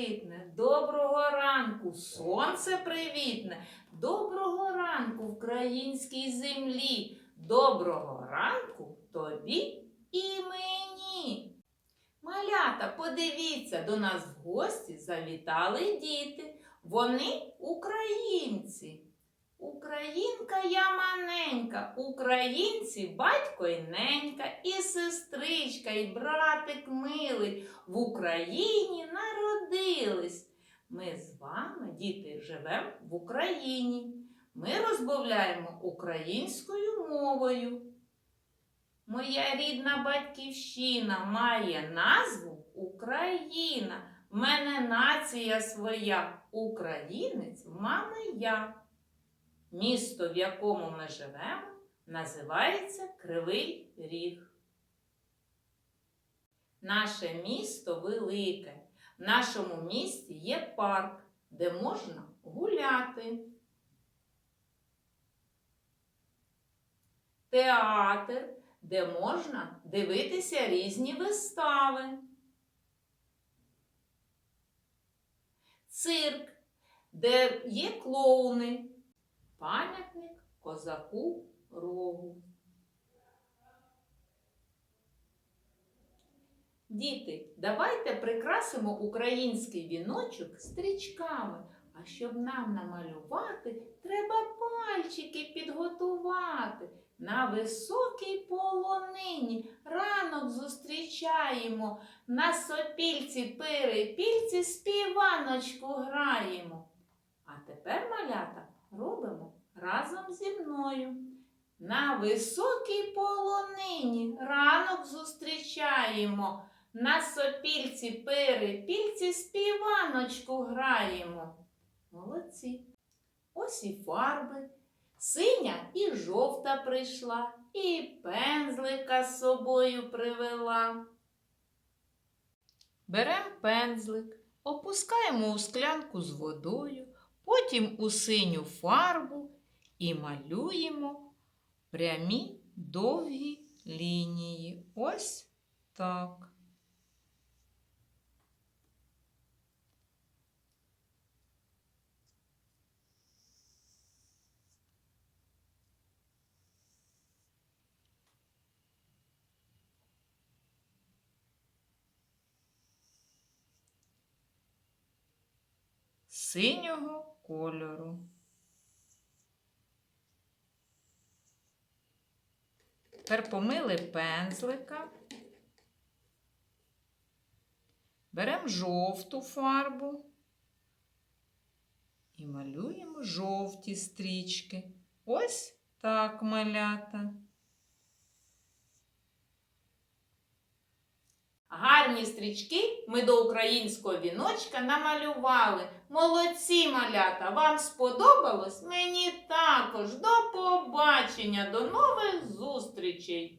блакитне, доброго ранку, сонце привітне, доброго ранку українській землі, доброго ранку тобі і мені. Малята, подивіться, до нас в гості завітали діти. Вони українці. Українка я маненька, українці батько й ненька, і сестричка, і братик милий в Україні народились. Ми з вами, діти, живемо в Україні. Ми розмовляємо українською мовою. Моя рідна батьківщина має назву Україна. В мене нація своя, українець, мами я. Місто, в якому ми живемо, називається Кривий Ріг. Наше місто велике. В нашому місті є парк, де можна гуляти. Театр, де можна дивитися різні вистави. Цирк, де є клоуни. Пам'ятник козаку рогу. Діти, давайте прикрасимо український віночок стрічками. А щоб нам намалювати, треба пальчики підготувати. На високій полонині ранок зустрічаємо, на сопільці перепільці співаночку граємо. А тепер, малята, робимо разом зі мною. На високій полонині ранок зустрічаємо, на сопільці перепільці співаночку граємо. Молодці. Ось і фарби. Синя і жовта прийшла, і пензлика з собою привела. Берем пензлик, опускаємо у склянку з водою, потім у синю фарбу і малюємо прямі довгі лінії. Ось так. Синього кольору. Тепер помили пензлика. Беремо жовту фарбу і малюємо жовті стрічки. Ось так малята. Гарні стрічки ми до українського віночка намалювали. Молодці малята! Вам сподобалось? Мені також. До побачення, до нових зустрічей!